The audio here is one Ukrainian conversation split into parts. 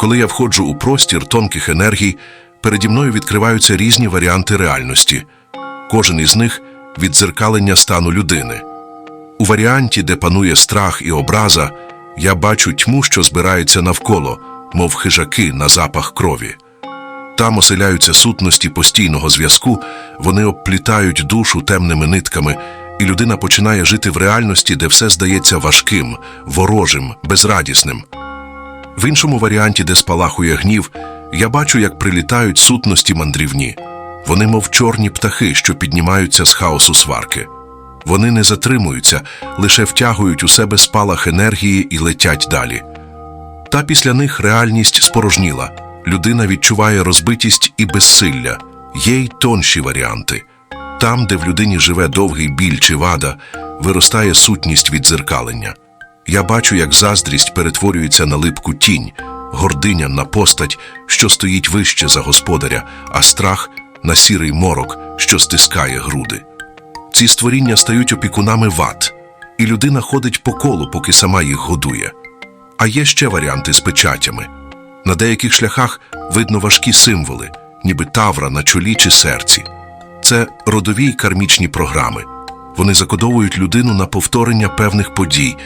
Коли я входжу у простір тонких енергій, переді мною відкриваються різні варіанти реальності. Кожен із них віддзеркалення стану людини. У варіанті, де панує страх і образа, я бачу тьму, що збирається навколо, мов хижаки на запах крові. Там оселяються сутності постійного зв'язку, вони обплітають душу темними нитками, і людина починає жити в реальності, де все здається важким, ворожим, безрадісним. В іншому варіанті, де спалахує гнів, я бачу, як прилітають сутності мандрівні. Вони, мов чорні птахи, що піднімаються з хаосу сварки. Вони не затримуються, лише втягують у себе спалах енергії і летять далі. Та після них реальність спорожніла. Людина відчуває розбитість і безсилля. Є й тонші варіанти. Там, де в людині живе довгий біль чи вада, виростає сутність віддзеркалення. Я бачу, як заздрість перетворюється на липку тінь, гординя на постать, що стоїть вище за господаря, а страх на сірий морок, що стискає груди. Ці створіння стають опікунами ват, і людина ходить по колу, поки сама їх годує. А є ще варіанти з печатями. На деяких шляхах видно важкі символи, ніби тавра на чолі чи серці. Це родові й кармічні програми. Вони закодовують людину на повторення певних подій,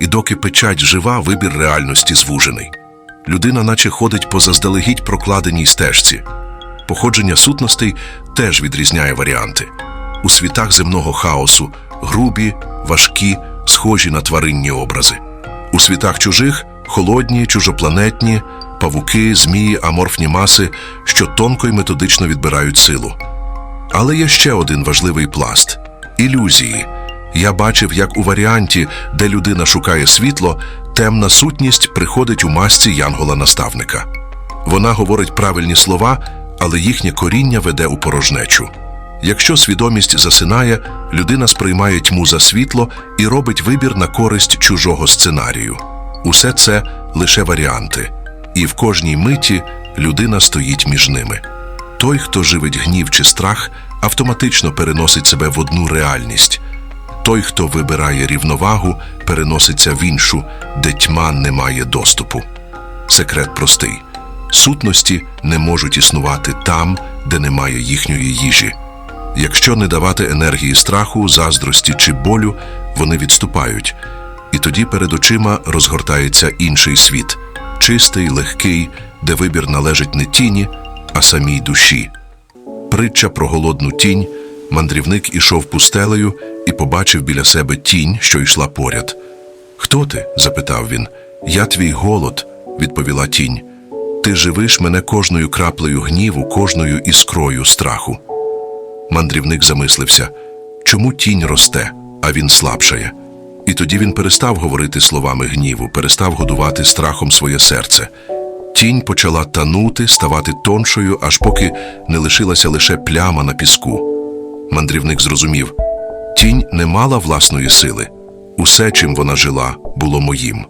і доки печать жива, вибір реальності звужений. Людина наче ходить по заздалегідь прокладеній стежці. Походження сутностей теж відрізняє варіанти. У світах земного хаосу грубі, важкі, схожі на тваринні образи. У світах чужих холодні, чужопланетні, павуки, змії, аморфні маси, що тонко й методично відбирають силу. Але є ще один важливий пласт ілюзії. Я бачив, як у варіанті, де людина шукає світло, темна сутність приходить у масці янгола-наставника. Вона говорить правильні слова, але їхнє коріння веде у порожнечу. Якщо свідомість засинає, людина сприймає тьму за світло і робить вибір на користь чужого сценарію. Усе це лише варіанти, і в кожній миті людина стоїть між ними. Той, хто живить гнів чи страх, автоматично переносить себе в одну реальність. Той, хто вибирає рівновагу, переноситься в іншу, де тьма не має доступу. Секрет простий: сутності не можуть існувати там, де немає їхньої їжі. Якщо не давати енергії страху, заздрості чи болю, вони відступають, і тоді перед очима розгортається інший світ, чистий, легкий, де вибір належить не тіні, а самій душі. Притча про голодну тінь. Мандрівник ішов пустелею побачив біля себе тінь, що йшла поряд. Хто ти? запитав він. Я твій голод, відповіла тінь. Ти живиш мене кожною краплею гніву, кожною іскрою страху. Мандрівник замислився чому тінь росте, а він слабшає. І тоді він перестав говорити словами гніву, перестав годувати страхом своє серце. Тінь почала танути, ставати тоншою, аж поки не лишилася лише пляма на піску. Мандрівник зрозумів тінь не мала власної сили. Усе, чим вона жила, було моїм.